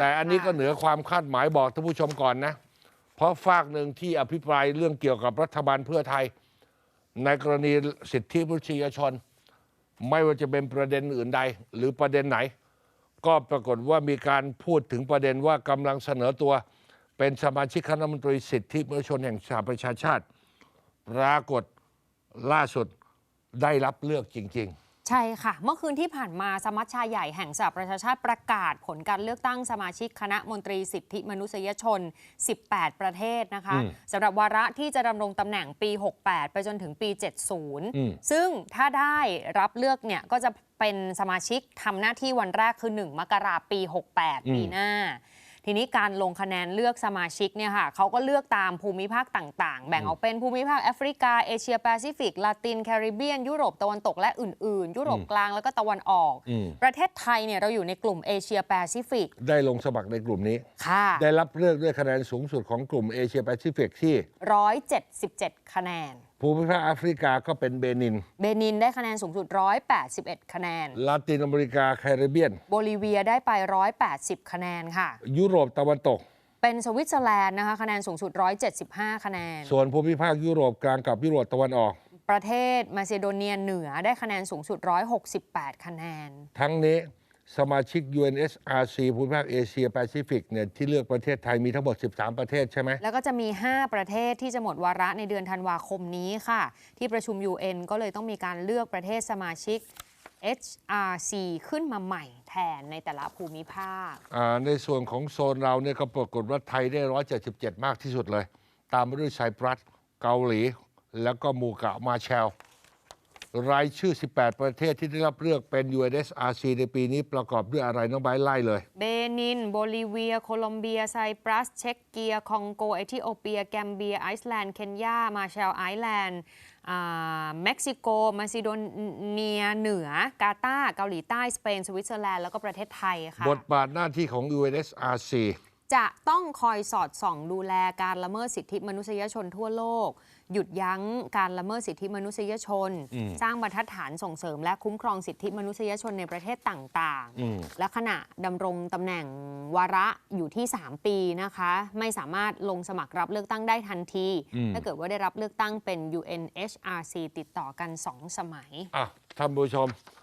แต่อันนี้ก็ค่ะเหนือความคาดหมายบอกท่านผู้ชมก่อนนะ เพราะฝากหนึ่งที่อภิปรายเรื่องเกี่ยวกับรัฐบาลเพื่อไทย ในกรณีสิทธิมนุษยชน ไม่ว่าจะเป็นประเด็นอื่นใด หรือประเด็นไหน ก็ปรากฏว่ามีการพูดถึงประเด็นว่ากำลังเสนอตัว เป็นสมาชิกคณะรัฐมนตรีสิทธิมนุษยชนแห่งสหประชาชาติ ปรากฏล่าสุดได้รับเลือกจริง ใช่ค่ะ เมื่อคืนที่ผ่านมาสมัชชาใหญ่แห่งสหประชาชาติประกาศผลการเลือกตั้งสมาชิกคณะมนตรีสิทธิมนุษยชน 18 ประเทศนะคะอืมสำหรับวาระที่จะดำรงตำแหน่งปี 68 ไปจนถึงปีอืม70 ซึ่งถ้าได้รับเลือกเนี่ยก็จะเป็นสมาชิกทำหน้าที่วันแรกคือ 1 มกราปี 68 ปีหน้า ทีนี้การลงคะแนนเลือกสมาชิกเนี่ยค่ะเขาก็เลือกตามภูมิภาคต่างๆ แบ่งออกเป็นภูมิภาคแอฟริกา เอเชียแปซิฟิก ลาติน แคริบเบียน ยุโรปตะวันตกและอื่น ๆ ยุโรปกลางแล้วก็ตะวันออกอืมประเทศไทยเนี่ยเราอยู่ในกลุ่มเอเชียแปซิฟิกๆได้ลงสมัครในกลุ่มนี้ ค่ะ ได้รับเลือกด้วยคะแนนสูงสุดของกลุ่มเอเชียแปซิฟิกที่ 177 คะแนนภูมิภาคแอฟริกาก็เป็นเบนิน เบนินได้คะแนนสูงสุด 181 คะแนน ลาตินอเมริกาแคริบเบียน โบลิเวียได้ไป 180 คะแนนค่ะ ยุโรปตะวันตก เป็นสวิตเซอร์แลนด์นะคะคะแนนสูงสุด 175 คะแนน ส่วนภูมิภาคยุโรปกลางกับยุโรปตะวันออก ประเทศมาซิโดเนียเหนือได้คะแนนสูงสุด 168 คะแนน ทั้งนี้ สมาชิก UNSRC ภูมิภาคเอเชียแปซิฟิกเนี่ยที่เลือกประเทศไทยมีทั้งหมด 13 ประเทศใช่ไหม แล้วก็จะมี 5 ประเทศที่จะหมดวาระในเดือนธันวาคมนี้ค่ะ ที่ประชุม UN ก็เลยต้องมีการเลือกประเทศสมาชิก HRC ขึ้นมาใหม่แทนในแต่ละภูมิภาคอ่าในส่วนของโซนเราเนี่ยก็ปรากฏว่าไทยได้ 177 มากที่สุดเลย ตามมาด้วยไซปรัสเกาหลี แล้วก็หมูเกาะมาแชล รายชื่อ 18 ประเทศที่ได้รับเลือกเป็น UNSRC ในปีนี้ประกอบด้วยอะไรน้องใบร์ทไล่เลย เบนิน โบลิเวีย โคลอมเบีย ไซปรัส เช็กเกีย คองโก เอธิโอเปีย แกมเบีย ไอซ์แลนด์ เคนยา มาแชลไอซ์แลนด์อ่าเม็กซิโก มาซิโดเนียเหนือ กาตาร์เกาหลีใต้ สเปน สวิตเซอร์แลนด์ แล้วก็ประเทศไทยค่ะ บทบาทหน้าที่ของ UNSRC จะต้องคอยสอดส่องดูแลการละเมิดสิทธิมนุษยชนทั่วโลก หยุดยั้งการละเมิดสิทธิมนุษยชน สร้างบรรทัดฐานส่งเสริม และคุ้มครองสิทธิมนุษยชนในประเทศต่างอืมๆและขณะดำรงตำแหน่งวาระอยู่ที่ 3 ปีนะคะ ไม่สามารถลงสมัครรับเลือกตั้งได้ทันที ถ้าเกิดว่าได้รับเลือกตั้งเป็น UNHRC ติดต่อกัน 2 สมัยอะท่านผู้ชม